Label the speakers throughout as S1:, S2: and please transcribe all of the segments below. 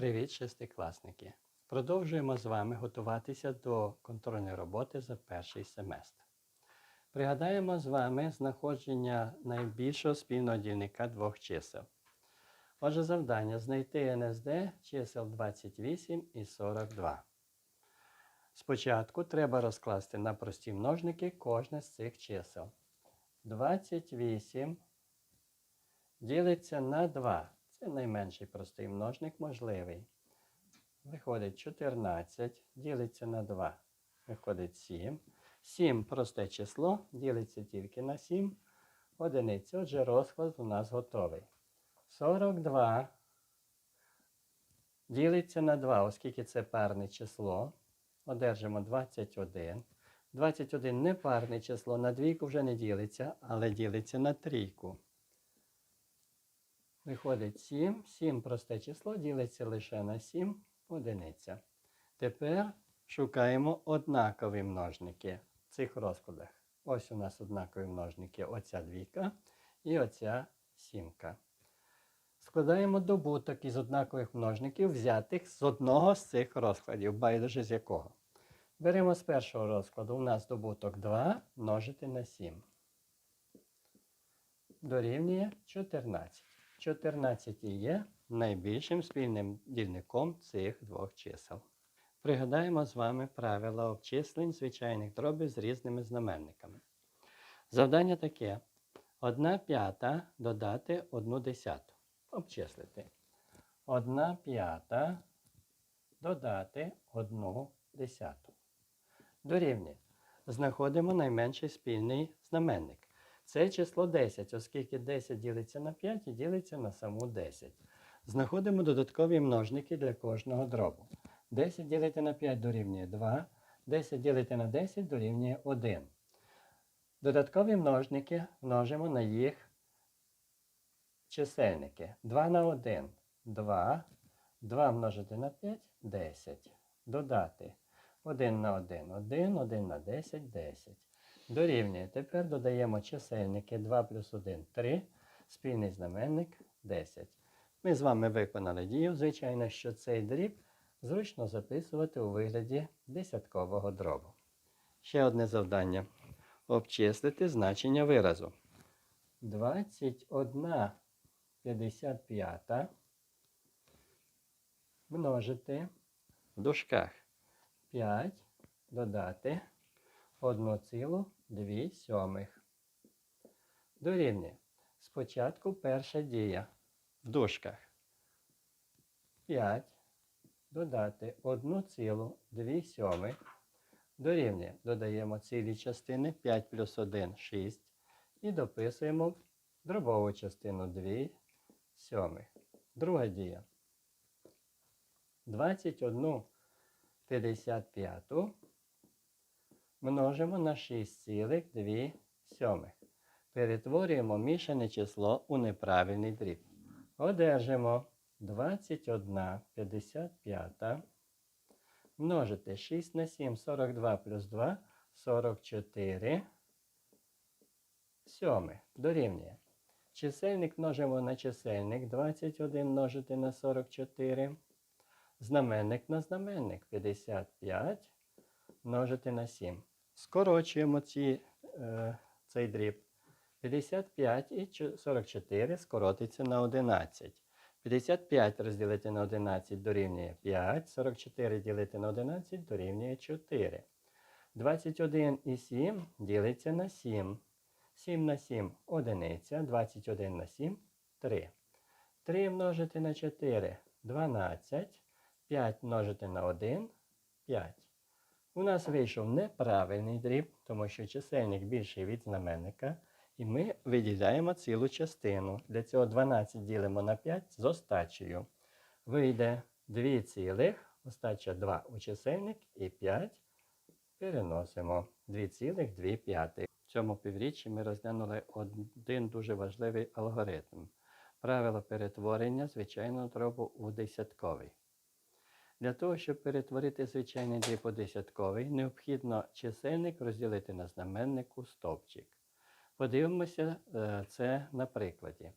S1: Привіт, шестикласники! Продовжуємо з вами готуватися до контрольної роботи за перший семестр. Пригадаємо з вами знаходження найбільшого спільного дільника двох чисел. Отже, завдання знайти НСД чисел 28 і 42. Спочатку треба розкласти на прості множники кожне з цих чисел. 28 ділиться на 2. Це найменший простий множник можливий. Виходить 14, ділиться на 2. Виходить 7. 7 просте число, ділиться тільки на 7. Одиниця. Отже, розклад у нас готовий. 42 ділиться на 2, оскільки це парне число. Одержимо 21. 21 не парне число, на двійку вже не ділиться, але ділиться на трійку. Виходить 7. 7 просте число ділиться лише на 7 одиниця. Тепер шукаємо однакові множники в цих розкладах. Ось у нас однакові множники. Оця двійка і оця сімка. Складаємо добуток із однакових множників, взятих з одного з цих розкладів, байдуже з якого. Беремо з першого розкладу. У нас добуток 2 множити на 7. Дорівнює 14. 14 є найбільшим спільним дільником цих двох чисел. Пригадаємо з вами правила обчислень звичайних дробів з різними знаменниками. Завдання таке: 1 п'ята додати 1 десяту. Обчислити. 1 п'ята додати 1 десяту. Дорівнює. Знаходимо найменший спільний знаменник. Це число 10, оскільки 10 ділиться на 5 і ділиться на саму 10. Знаходимо додаткові множники для кожного дробу. 10 ділити на 5 дорівнює 2, 10 ділити на 10 дорівнює 1. Додаткові множники множимо на їх чисельники. 2 на 1 2. 2 множити на 5 10. Додати 1 на 1 1, 1 на 10 10. Дорівнює. Тепер додаємо чисельники 2 плюс 1 3, спільний знаменник 10. Ми з вами виконали дію. Звичайно, що цей дріб зручно записувати у вигляді десяткового дробу. Ще одне завдання. Обчислити значення виразу. 21 55 множити в дужках 5 додати 1,2 сьомих. Дорівнює. Спочатку перша дія в дужках. 5 додати 1,2 сьомих. Дорівнює. Додаємо цілі частини 5 плюс 1 6. І дописуємо дробову частину 2 сьомих. Друга дія. 21 55 множимо на 6,2 сьомих. Перетворюємо мішане число у неправильний дріб. Одержимо 21 55 множити 6 на 7 42 плюс 2 44 сьомих. Дорівнює. Чисельник множимо на чисельник 21 множити на 44. Знаменник на знаменник 55 множити на 7. Скорочуємо ці, е, цей дріб. 55 і 44 скоротиться на 11. 55 розділити на 11 дорівнює 5. 44 ділити на 11 дорівнює 4. 21 і 7 ділиться на 7. 7 на 7 одиниця. 21 на 7 3. 3 множити на 4 12. 5 множити на 1 5. У нас вийшов неправильний дріб, тому що чисельник більший від знаменника. І ми виділяємо цілу частину. Для цього 12 ділимо на 5 з остачею. Вийде 2 цілих, остача 2 у чисельник і 5 переносимо 2,2. В цьому півріччі ми розглянули один дуже важливий алгоритм. Правило перетворення звичайного дробу у десятковий. Для того, щоб перетворити звичайний дріб у десятковий, необхідно чисельник розділити на знаменнику стовпчик. Подивимося е, це на прикладі.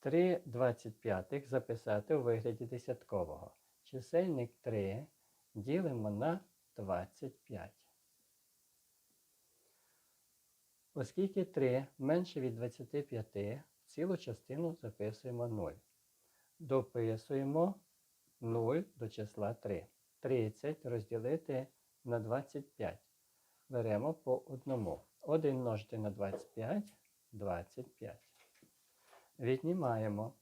S1: 3 25 записати у вигляді десяткового. Чисельник 3 ділимо на 25. Оскільки 3 менше від 25, цілу частину записуємо 0. Дописуємо 0 до числа 3. 30 розділити на 25. Беремо по одному. 1 множити на 25 25. Віднімаємо.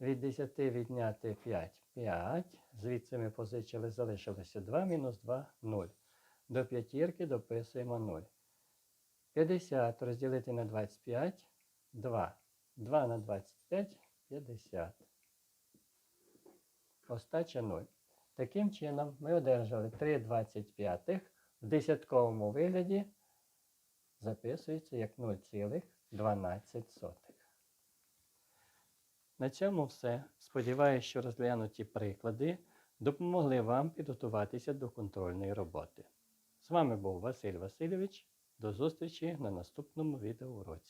S1: Від 10 відняти 5 5. Звідси ми позичили, залишилося 2 мінус 2 0. До п'ятірки дописуємо 0. 50 розділити на 25 2. 2 на 25 50. Остача 0. Таким чином ми одержали 3 25 в десятковому вигляді записується як 0,12. На цьому все. Сподіваюсь, що розглянуті приклади допомогли вам підготуватися до контрольної роботи. З вами був Василь Васильович. До зустрічі на наступному відеоуроці.